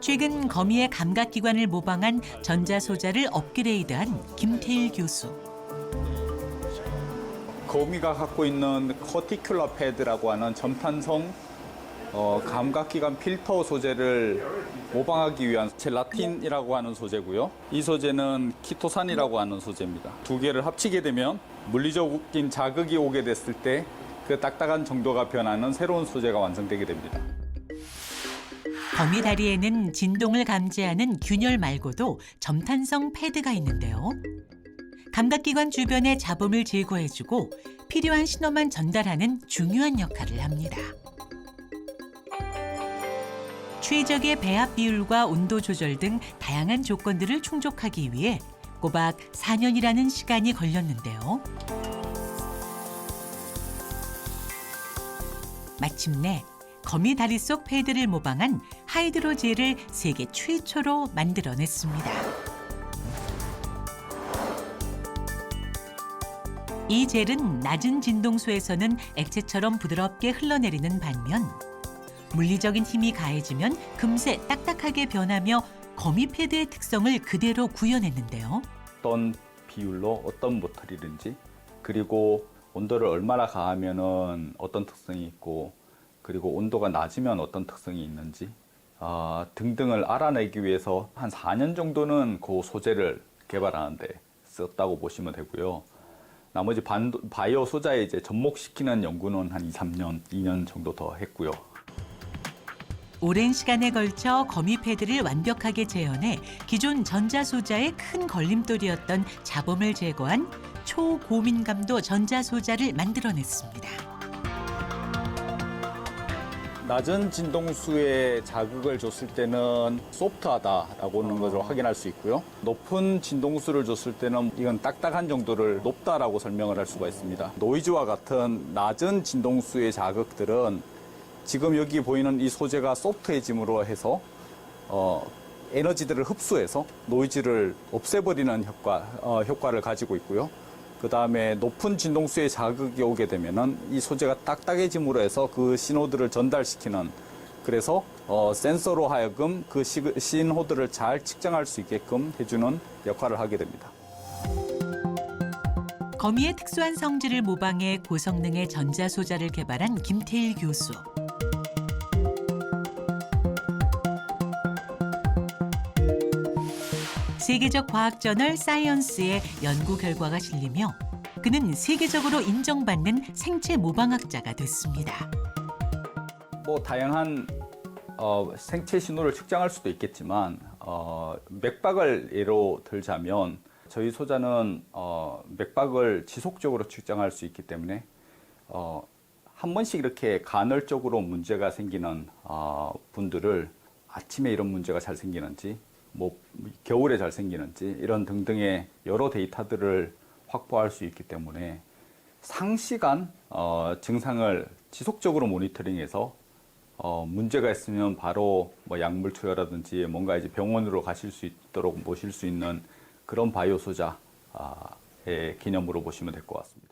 최근 거미의 감각기관을 모방한 전자소자를 업그레이드한 김태일 교수. 거미가 갖고 있는 커티큘러 패드라고 하는 점탄성 어, 감각기관 필터 소재를 모방하기 위한 젤라틴이라고 하는 소재고요. 이 소재는 키토산이라고 하는 소재입니다. 두 개를 합치게 되면 물리적인 자극이 오게 됐을 때 그 딱딱한 정도가 변하는 새로운 소재가 완성되게 됩니다. 거미 다리에는 진동을 감지하는 균열 말고도 점탄성 패드가 있는데요. 감각기관 주변의 잡음을 제거해주고 필요한 신호만 전달하는 중요한 역할을 합니다. 최적의 배합 비율과 온도 조절 등 다양한 조건들을 충족하기 위해 꼬박 4년이라는 시간이 걸렸는데요. 마침내 거미 다리 속 패드를 모방한 하이드로젤을 세계 최초로 만들어냈습니다. 이 젤은 낮은 진동수에서는 액체처럼 부드럽게 흘러내리는 반면 물리적인 힘이 가해지면 금세 딱딱하게 변하며 거미 패드의 특성을 그대로 구현했는데요. 어떤 비율로 어떤 모터리든지 그리고 온도를 얼마나 가하면은 어떤 특성이 있고 그리고 온도가 낮으면 어떤 특성이 있는지 아, 등등을 알아내기 위해서 한 4년 정도는 그 소재를 개발하는데 썼다고 보시면 되고요. 나머지 반, 바이오 소자에 이제 접목시키는 연구는 한 2, 3년, 2년 정도 더 했고요. 오랜 시간에 걸쳐 거미 패드를 완벽하게 재현해 기존 전자 소자의 큰 걸림돌이었던 잡음을 제거한 초고민감도 전자 소자를 만들어냈습니다. 낮은 진동수에 자극을 줬을 때는 소프트하다라고 하는 것을 확인할 수 있고요. 높은 진동수를 줬을 때는 이건 딱딱한 정도를 높다라고 설명을 할 수가 있습니다. 노이즈와 같은 낮은 진동수의 자극들은 지금 여기 보이는 이 소재가 소프트해짐으로 해서 어, 에너지들을 흡수해서 노이즈를 없애버리는 효과, 어, 효과를 가지고 있고요. 그 다음에 높은 진동수의 자극이 오게 되면은 이 소재가 딱딱해짐으로 해서 그 신호들을 전달시키는 그래서 어, 센서로 하여금 그 시, 신호들을 잘 측정할 수 있게끔 해주는 역할을 하게 됩니다. 거미의 특수한 성질을 모방해 고성능의 전자소자를 개발한 김태일 교수. 세계적 과학 저널 사이언스의 연구 결과가 실리며 그는 세계적으로 인정받는 생체 모방학자가 됐습니다. 뭐 다양한 어, 생체 신호를 측정할 수도 있겠지만 어, 맥박을 예로 들자면 저희 소자는 어, 맥박을 지속적으로 측정할 수 있기 때문에 어, 한 번씩 이렇게 간헐적으로 문제가 생기는 어, 분들을 아침에 이런 문제가 잘 생기는지 뭐 겨울에 잘 생기는지 이런 등등의 여러 데이터들을 확보할 수 있기 때문에 상시간 어, 증상을 지속적으로 모니터링해서 어, 문제가 있으면 바로 뭐 약물 투여라든지 뭔가 이제 병원으로 가실 수 있도록 모실 수 있는 그런 바이오 소자의 개념으로 보시면 될 것 같습니다.